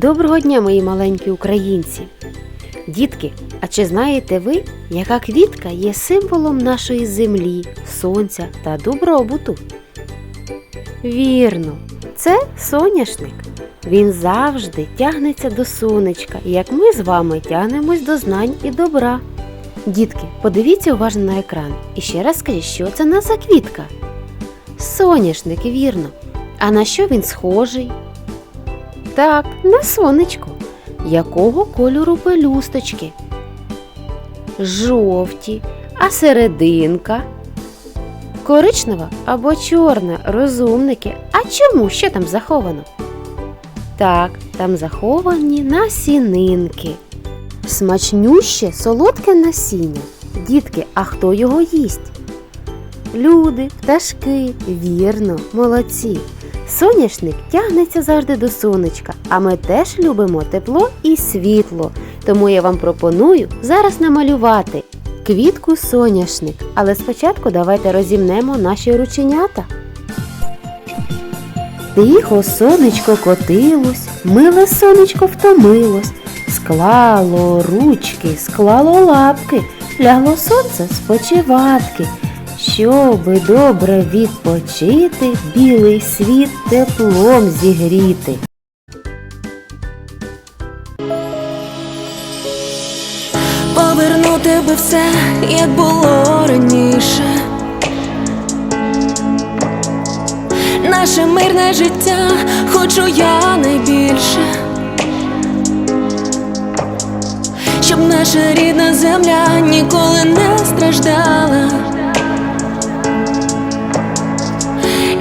Доброго дня, мої маленькі українці! Дітки, а чи знаєте ви, яка квітка є символом нашої землі, сонця та добробуту? Вірно, це соняшник. Він завжди тягнеться до сонечка, як ми з вами тягнемось до знань і добра. Дітки, подивіться уважно на екран і ще раз скажіть, що це на за квітка? Соняшник, вірно. А на що він схожий? Так, на сонечко. Якого кольору пелюсточки? Жовті, а серединка? Коричнева або чорна, розумники. А чому? Що там заховано? Так, там заховані насінинки. Смачнюще солодке насіння. Дітки, а хто його їсть? Люди, пташки, вірно, молодці. Соняшник тягнеться завжди до сонечка, а ми теж любимо тепло і світло. Тому я вам пропоную зараз намалювати квітку соняшник. Але спочатку давайте розімнемо наші рученята. Тихо сонечко котилось, миле сонечко втомилось, склало ручки, склало лапки, лягло сонце спочиватки. Щоби добре відпочити, білий світ теплом зігріти. Повернути би все, як було раніше. Наше мирне життя хочу я найбільше. Щоб наша рідна земля ніколи не страждала.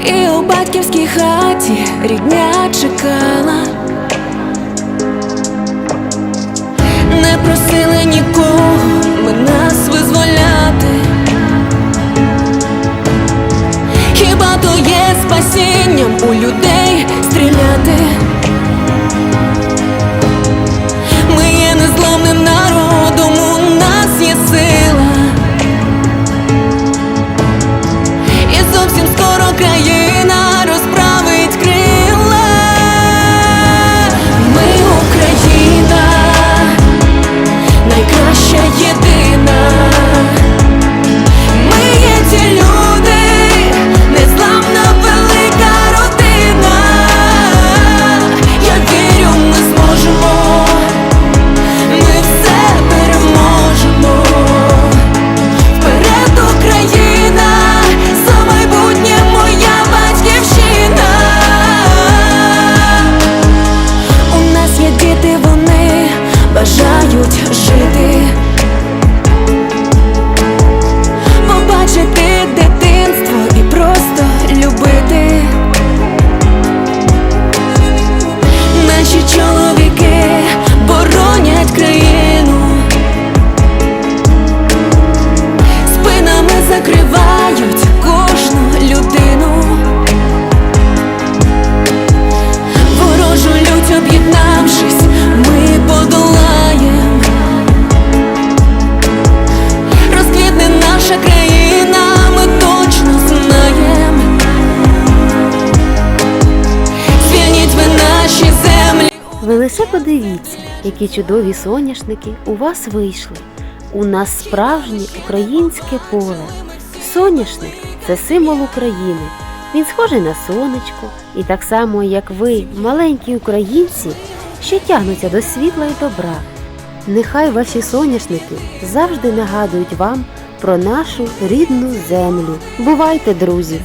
І у батьківській хаті рідня чекала. Не просили нікого ми нас визволяти. Хіба то є спасінням у людей подивіться, які чудові соняшники у вас вийшли. У нас справжнє українське поле. Соняшник це символ України. Він схожий на сонечко, і так само, як ви, маленькі українці, що тягнуться до світла і добра. Нехай ваші соняшники завжди нагадують вам про нашу рідну землю. Бувайте, друзі!